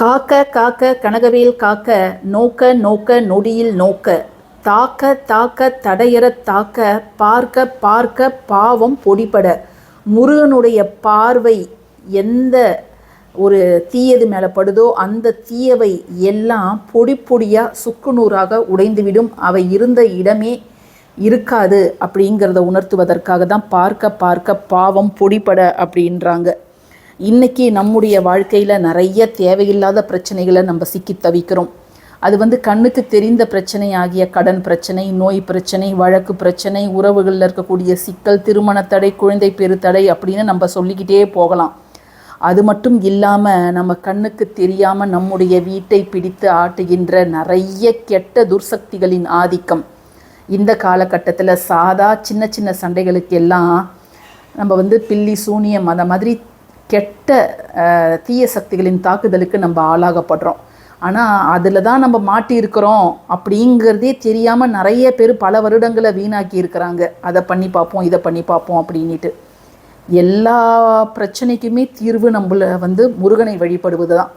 காக்க காக்க கனகவேல் காக்க நோக்க நோக்க நொடியில் நோக்க. தாக்க தாக்க தடையற தாக்க பார்க்க பார்க்க பாவம் பொடிபட. முருகனுடைய பார்வை எந்த ஒரு தீயது மேலே படுதோ அந்த தீயவை எல்லாம் பொடி பொடியாக சுக்குநூறாக உடைந்துவிடும். அவை இருந்த இடமே இருக்காது அப்படிங்கிறத உணர்த்துவதற்காக தான் பார்க்க பார்க்க பாவம் பொடிபட அப்படின்றாங்க. இன்னைக்கு நம்முடைய வாழ்க்கையில் நிறைய தேவையில்லாத பிரச்சனைகளை நம்ம சிக்கி தவிக்கிறோம். அது வந்து கண்ணுக்கு தெரிந்த பிரச்சனை ஆகிய கடன் பிரச்சனை நோய் பிரச்சனை வழக்கு பிரச்சனை உறவுகளில் இருக்கக்கூடிய சிக்கல் திருமண தடை குழந்தை பெரு தடை அப்படின்னு நம்ம சொல்லிக்கிட்டே போகலாம். அது மட்டும் இல்லாமல் நம்ம கண்ணுக்கு தெரியாமல் நம்முடைய வீட்டை பிடித்து ஆட்டுகின்ற நிறைய கெட்ட துர்சக்திகளின் ஆதிக்கம். இந்த காலகட்டத்தில் சாதா சின்ன சின்ன சண்டைகளுக்கெல்லாம் நம்ம வந்து பில்லி சூனியம் அந்த மாதிரி கெட்ட தீய சக்திகளின் தாக்குதலுக்கு நம்ம ஆளாகப்படுறோம். ஆனால் அதில் தான் நம்ம மாட்டியிருக்கிறோம் அப்படிங்கிறதே தெரியாமல் நிறைய பேர் பல வருடங்களை வீணாக்கி இருக்கிறாங்க. அதை பண்ணி பார்ப்போம் இதை பண்ணி பார்ப்போம் அப்படின்ட்டு எல்லா பிரச்சனைக்குமே தீர்வு நம்மள வந்து முருகனை வழிபடுவது தான்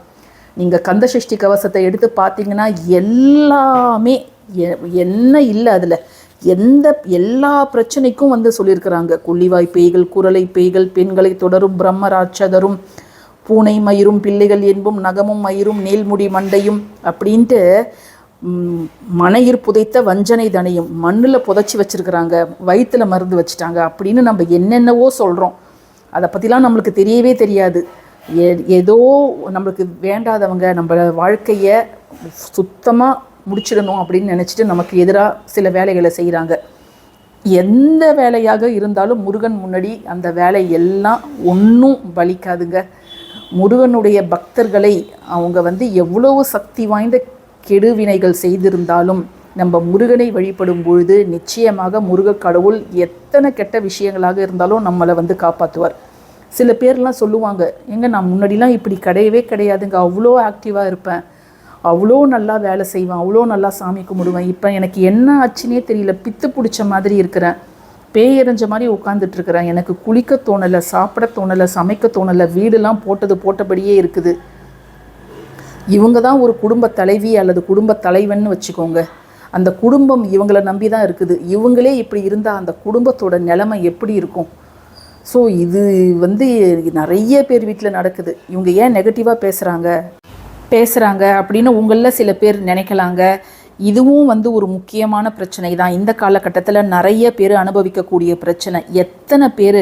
நீங்கள் கந்த சஷ்டி கவசத்தை எடுத்து பார்த்தீங்கன்னா எல்லாமே எ- என்ன இல்லை அதில். எந்த எல்லா பிரச்சனைக்கும் வந்து சொல்லியிருக்கிறாங்க. கொள்ளிவாய் பேய்கள் குரலை பேய்கள் பெண்களை தொடரும் பிரம்மராட்சதரும் பூனை மயிரும் பிள்ளைகள் என்பும் நகமும் மயிரும் நேல்முடி மண்டையும் அப்படின்ட்டு மனையிர் புதைத்த வஞ்சனை தனையும் மண்ணில் புதைச்சி வச்சிருக்கிறாங்க. வயிற்றில் மருந்து வச்சுட்டாங்க அப்படின்னு நம்ம என்னென்னவோ சொல்கிறோம் அதை பற்றிலாம் நம்மளுக்கு தெரியவே தெரியாது. ஏதோ நம்மளுக்கு வேண்டாதவங்க நம்ம வாழ்க்கையை சுத்தமாக முடிச்சிடணும் அப்படின்னு நினச்சிட்டு நமக்கு எதிராக சில வேலைகளை செய்கிறாங்க எந்த வேலையாக இருந்தாலும் முருகன் முன்னாடி அந்த வேலை எல்லாம் ஒன்றும் பலிக்காதுங்க. முருகனுடைய பக்தர்களை அவங்க வந்து எவ்வளவு சக்தி வாய்ந்த கெடுவினைகள் செய்திருந்தாலும் நம்ம முருகனை வழிபடும் பொழுது நிச்சயமாக முருக கடவுள் எத்தனை கெட்ட விஷயங்களாக இருந்தாலும் நம்மளை வந்து காப்பாற்றுவார் சில பேர்லாம் சொல்லுவாங்க எங்க நான் முன்னாடிலாம் இப்படி கிடையவே கிடையாதுங்க அவ்வளோ ஆக்டிவாக இருப்பேன். அவ்வளோ நல்லா வேலை செய்வேன் அவ்வளோ நல்லா சாமி கும்பிடுவேன். இப்போ எனக்கு என்ன ஆச்சுன்னே தெரியல. பித்து பிடிச்ச மாதிரி இருக்கிறேன். பேயறிஞ்ச மாதிரி உட்காந்துட்டுருக்குறேன் எனக்கு குளிக்க தோணலை சாப்பிட தோணலை சமைக்க தோணலை வீடெல்லாம் போட்டது போட்டபடியே இருக்குது. இவங்க தான் ஒரு குடும்ப தலைவி அல்லது குடும்ப தலைவன்னு வச்சுக்கோங்க. அந்த குடும்பம் இவங்களை நம்பி தான் இருக்குது. இவங்களே இப்படி இருந்தால் அந்த குடும்பத்தோட நிலைமை எப்படி இருக்கும்? ஸோ இது வந்து நிறைய பேர் வீட்டில் நடக்குது. இவங்க ஏன் நெகட்டிவாக பேசுகிறாங்க பேசுகிறாங்க அப்படின்னு உங்களில் சில பேர் நினைக்கலாங்க. இதுவும் வந்து ஒரு முக்கியமான பிரச்சனை தான் இந்த காலகட்டத்தில் நிறைய பேர் அனுபவிக்கக்கூடிய பிரச்சனை. எத்தனை பேர்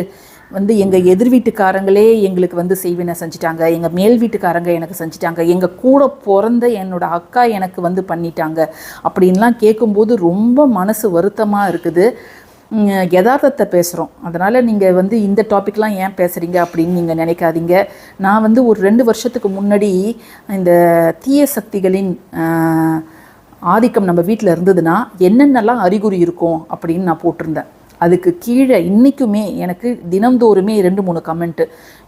வந்து எங்கள் எதிர் வீட்டுக்காரங்களே எங்களுக்கு வந்து செய்வினை செஞ்சிட்டாங்க எங்கள் மேல் வீட்டுக்காரங்க எனக்கு செஞ்சிட்டாங்க. எங்கள் கூட பிறந்த என்னோட அக்கா எனக்கு வந்து பண்ணிட்டாங்க. அப்படின்லாம் கேட்கும்போது ரொம்ப மனசு வருத்தமாக இருக்குது. யதார்த்தத்தை பேசுகிறோம் அதனால் நீங்கள் வந்து இந்த டாப்பிக்லாம் ஏன் பேசுகிறீங்க அப்படின்னு நீங்கள் நினைக்காதீங்க. நான் வந்து ஒரு ரெண்டு வருஷத்துக்கு முன்னாடி இந்த தீய சக்திகளின் ஆதிக்கம் நம்ம வீட்டில் இருந்ததுன்னா என்னென்னலாம் அறிகுறி இருக்கும் அப்படின்னு நான் போட்டிருந்தேன். அதுக்கு கீழே இன்றைக்குமே எனக்கு தினம்தோறுமே ரெண்டு மூணு கமெண்ட்டு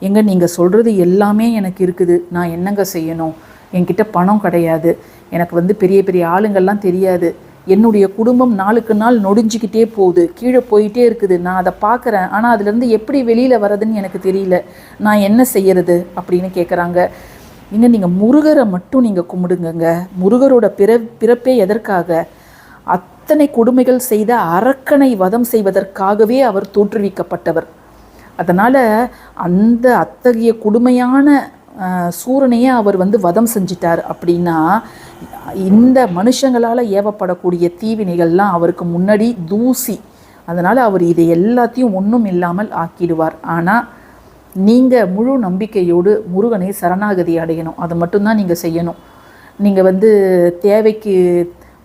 எங்கே நீங்கள் சொல்கிறது எல்லாமே எனக்கு இருக்குது. நான் என்னங்க செய்யணும்? என்கிட்ட பணம் கிடையாது. எனக்கு வந்து பெரிய பெரிய ஆளுங்கள்லாம் தெரியாது. என்னுடைய குடும்பம் நாளுக்கு நாள் நொடிஞ்சிக்கிட்டே போகுது. கீழே போயிட்டே இருக்குது. நான் அதை பார்க்குறேன். ஆனால் அதுலேருந்து எப்படி வெளியில் வர்றதுன்னு எனக்கு தெரியல. நான் என்ன செய்யறது அப்படின்னு கேட்குறாங்க இங்க நீங்கள் முருகரை மட்டும் நீங்கள் கும்பிடுங்கங்க. முருகரோட பிற பிறப்பே எதற்காக? அத்தனை கொடுமைகள் செய்த அரக்கனை வதம் செய்வதற்காகவே அவர் தோற்றுவிக்கப்பட்டவர். அதனால் அந்த அத்தகைய கொடுமையான சூரனையே அவர் வந்து வதம் செஞ்சிட்டார் அப்படின்னா இந்த மனுஷங்களால் ஏவப்படக்கூடிய தீவினைகள்லாம் அவருக்கு முன்னாடி தூசி. அதனால் அவர் இதை எல்லாத்தையும் ஒன்றும் இல்லாமல் ஆக்கிடுவார். ஆனால் நீங்கள் முழு நம்பிக்கையோடு முருகனை சரணாகதி அடையணும். அதை மட்டும்தான் நீங்கள் செய்யணும். நீங்கள் வந்து தேவைக்கு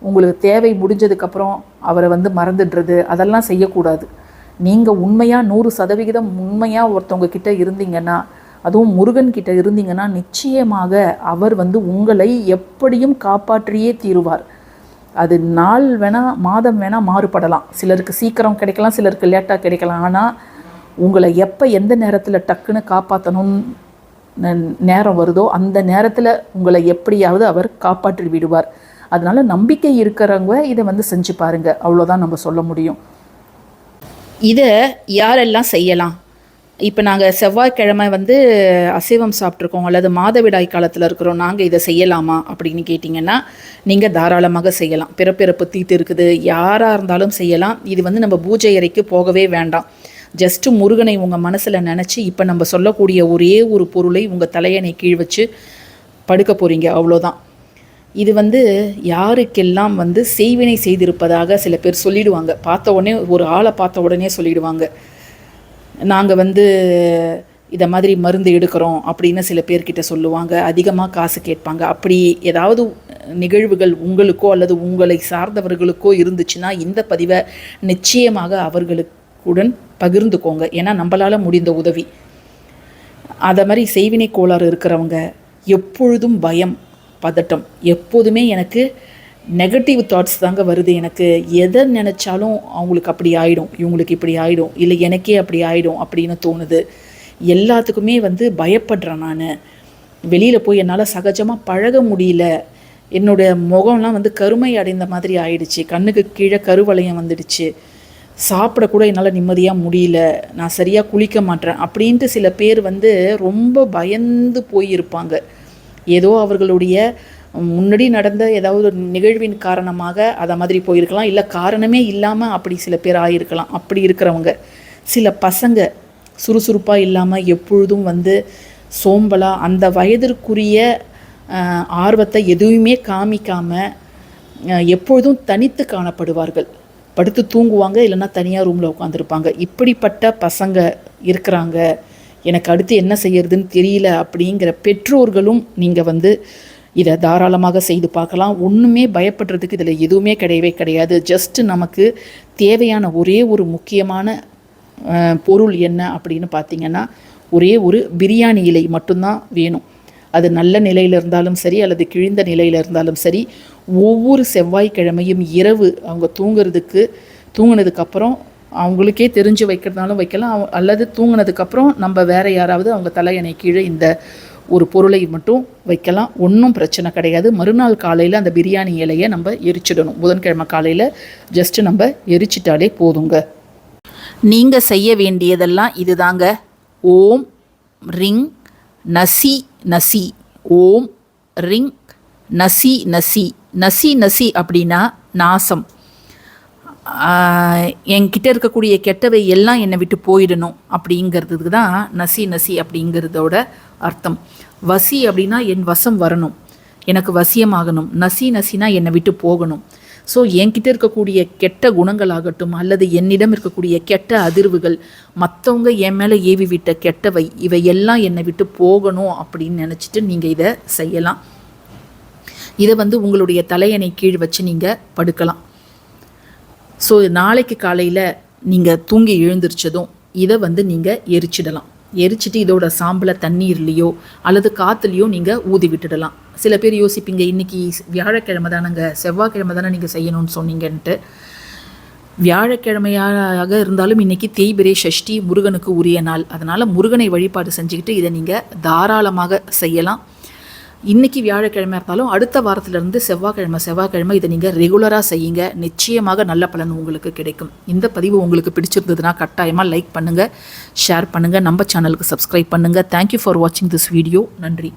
உங்களுக்கு தேவை முடிஞ்சதுக்கப்புறம் அவரை வந்து மறந்துடுறது அதெல்லாம் செய்யக்கூடாது. நீங்கள் உண்மையாக நூறு சதவிகிதம் உண்மையாக ஒருத்தவங்க கிட்ட இருந்தீங்கன்னா அதுவும் முருகன் கிட்ட இருந்தீங்கன்னா நிச்சயமாக அவர் வந்து உங்களை எப்படியும் காப்பாற்றியே தீருவார். அது நாள் வேணால் மாதம் வேணால் மாறுபடலாம். சிலருக்கு சீக்கிரம் கிடைக்கலாம் சிலருக்கு லேட்டாக கிடைக்கலாம். ஆனால் உங்களை எப்போ எந்த நேரத்தில் டக்குன்னு காப்பாற்றணும்னு நேரம் வருதோ அந்த நேரத்தில் உங்களை எப்படியாவது அவர் காப்பாற்றி விடுவார். அதனால் நம்பிக்கை இருக்கிறவங்க இதை வந்து செஞ்சு பாருங்கள் அவ்வளோதான் நம்ம சொல்ல முடியும். இதை யாரெல்லாம் செய்யலாம்? இப்போ நாங்கள் செவ்வாய்க்கிழமை வந்து அசைவம் சாப்பிட்ருக்கோம் அல்லது மாதவிடாய் காலத்தில் இருக்கிறோம் நாங்கள் இதை செய்யலாமா அப்படின்னு கேட்டிங்கன்னா நீங்கள் தாராளமாக செய்யலாம். பிறப்பிறப்பு தீட்டு இருக்குது யாராக இருந்தாலும் செய்யலாம். இது வந்து நம்ம பூஜை அறைக்கு போகவே வேண்டாம். ஜஸ்ட்டு முருகனை உங்கள் மனசில் நினச்சி இப்போ நம்ம சொல்லக்கூடிய ஒரே ஒரு பொருளை உங்கள் தலையணை கீழ் வச்சு படுக்க போகிறீங்க அவ்வளோதான். இது வந்து யாருக்கெல்லாம் வந்து செய்வினை செய்திருப்பதாக சில பேர் சொல்லிடுவாங்க. பார்த்த உடனே ஒரு ஆளை பார்த்த உடனே சொல்லிடுவாங்க. நாங்கள் வந்து இதை மாதிரி மருந்து எடுக்கிறோம் அப்படின்னு சில பேர்கிட்ட சொல்லுவாங்க. அதிகமாக காசு கேட்பாங்க. அப்படி ஏதாவது நிகழ்வுகள் உங்களுக்கோ அல்லது உங்களை சார்ந்தவர்களுக்கோ இருந்துச்சுன்னா இந்த பதிவை நிச்சயமாக அவர்களுக்குடன் பகிர்ந்துக்கோங்க. ஏன்னா நம்மளால் முடிந்த உதவி. அதை மாதிரி செய்வினை கோளாறு இருக்கிறவங்க எப்பொழுதும் பயம் பதட்டம். எப்போதுமே எனக்கு நெகட்டிவ் தாட்ஸ் தாங்க வருது. எனக்கு எதை நினச்சாலும் அவங்களுக்கு அப்படி ஆகிடும் இவங்களுக்கு இப்படி ஆகிடும் இல்லை எனக்கே அப்படி ஆகிடும் அப்படின்னு தோணுது. எல்லாத்துக்குமே வந்து பயப்படுறேன் நான். வெளியில் போய் என்னால் சகஜமாக பழக முடியல. என்னோடய முகம்லாம் வந்து கருமை அடைந்த மாதிரி ஆயிடுச்சு. கண்ணுக்கு கீழே கருவளையம் வந்துடுச்சு. சாப்பிடக்கூட என்னால் நிம்மதியாக முடியல. நான் சரியாக குளிக்க மாட்டேன் அப்படின்ட்டு சில பேர் வந்து ரொம்ப பயந்து போயிருப்பாங்க. ஏதோ அவர்களுடைய முன்னாடி நடந்த ஏதாவது ஒரு நிகழ்வின் காரணமாக அதை மாதிரி போயிருக்கலாம். இல்லை காரணமே இல்லாமல் அப்படி சில பேர் ஆகியிருக்கலாம் அப்படி இருக்கிறவங்க. சில பசங்க சுறுசுறுப்பாக இல்லாமல் எப்பொழுதும் வந்து சோம்பலாக அந்த வயதிற்குரிய ஆர்வத்தை எதுவுமே காமிக்காமல் எப்பொழுதும் தனித்து காணப்படுவார்கள். படுத்து தூங்குவாங்க இல்லைன்னா தனியாக ரூமில் உட்காந்துருப்பாங்க இப்படிப்பட்ட பசங்க இருக்கிறாங்க. எனக்கு அடுத்து என்ன செய்யறதுன்னு தெரியல அப்படிங்கிற பெற்றோர்களும் நீங்கள் வந்து இதை தாராளமாக செய்து பார்க்கலாம். ஒன்றுமே பயப்படுறதுக்கு இதில் எதுவுமே கிடையவே கிடையாது. ஜஸ்ட்டு நமக்கு தேவையான ஒரே ஒரு முக்கியமான பொருள் என்ன அப்படின்னு பார்த்தீங்கன்னா ஒரே ஒரு பிரியாணி இலை மட்டும்தான் வேணும். அது நல்ல நிலையில் இருந்தாலும் சரி அல்லது கிழிந்த நிலையில் இருந்தாலும் சரி ஒவ்வொரு செவ்வாய்க்கிழமையும் இரவு அவங்க தூங்குறதுக்கு தூங்கினதுக்கப்புறம் அவங்களுக்கே தெரிஞ்சு வைக்கிறதுனாலும் வைக்கலாம். அல்லது தூங்கினதுக்கப்புறம் நம்ம வேறு யாராவது அவங்க தலையணை கீழே இந்த ஒரு பொருளை மட்டும் வைக்கலாம். ஒன்றும் பிரச்சனை கிடையாது. மறுநாள் காலையில் அந்த பிரியாணி இலையை நம்ம எரிச்சிடணும். புதன்கிழமை காலையில் ஜஸ்ட்டு நம்ம எரிச்சிட்டாலே போதுங்க. நீங்கள் செய்ய வேண்டியதெல்லாம் இதுதாங்க. ஓம் ரிங் நசி நசி. ஓம் ரிங் நசி நசி. நசி நசி அப்படின்னா நாசம். என்கிட்ட இருக்கக்கூடிய கெட்டவை எல்லாம் என்னை விட்டு போயிடணும் அப்படிங்கிறதுக்கு தான் நசி நசி அப்படிங்கிறதோட அர்த்தம். வசி அப்படின்னா என் வசம் வரணும். எனக்கு வசியமாகணும். நசி நசினா என்னை விட்டு போகணும். ஸோ என்கிட்ட இருக்கக்கூடிய கெட்ட குணங்களாகட்டும் அல்லது என்னிடம் இருக்கக்கூடிய கெட்ட அதிர்வுகள் மற்றவங்க என் மேலே ஏவி விட்ட கெட்டவை இவை எல்லாம் என்னை விட்டு போகணும் அப்படின்னு நினச்சிட்டு நீங்கள் இதை செய்யலாம். இதை வந்து உங்களுடைய தலையணை கீழ் வச்சு நீங்கள் படுக்கலாம். ஸோ நாளைக்கு காலையில் நீங்கள் தூங்கி எழுந்திரிச்சதும் இதை வந்து நீங்கள் எரிச்சிடலாம். எரிச்சிட்டு இதோட சாம்பலை தண்ணீர்லேயோ அல்லது காற்றுலையோ நீங்கள் ஊதி விட்டுடலாம். சில பேர் யோசிப்பீங்க இன்றைக்கி வியாழக்கிழமை தானேங்க செவ்வாய்க்கிழமை தானே நீங்கள் செய்யணும்னு சொன்னீங்கன்ட்டு. வியாழக்கிழமையாக இருந்தாலும் இன்றைக்கி தேய்பிரே சஷ்டி முருகனுக்கு உரிய நாள். அதனால் முருகனை வழிபாடு செஞ்சுக்கிட்டு இதை நீங்கள் தாராளமாக செய்யலாம். இன்றைக்கி வியாழக்கிழமை இருந்தாலும் அடுத்த வாரத்திலிருந்து செவ்வாய்க்கிழமை செவ்வாய்க்கிழமை இதை நீங்கள் ரெகுலராக செய்யுங்க. நிச்சயமாக நல்ல பலன் உங்களுக்கு கிடைக்கும். இந்த பதிவு உங்களுக்கு பிடிச்சிருந்ததுன்னா கட்டாயமாக லைக் பண்ணுங்கள் ஷேர் பண்ணுங்கள் நம்ம சேனலுக்கு சப்ஸ்கிரைப் பண்ணுங்கள் தேங்க்யூ ஃபார் வாட்சிங் திஸ் வீடியோ நன்றி.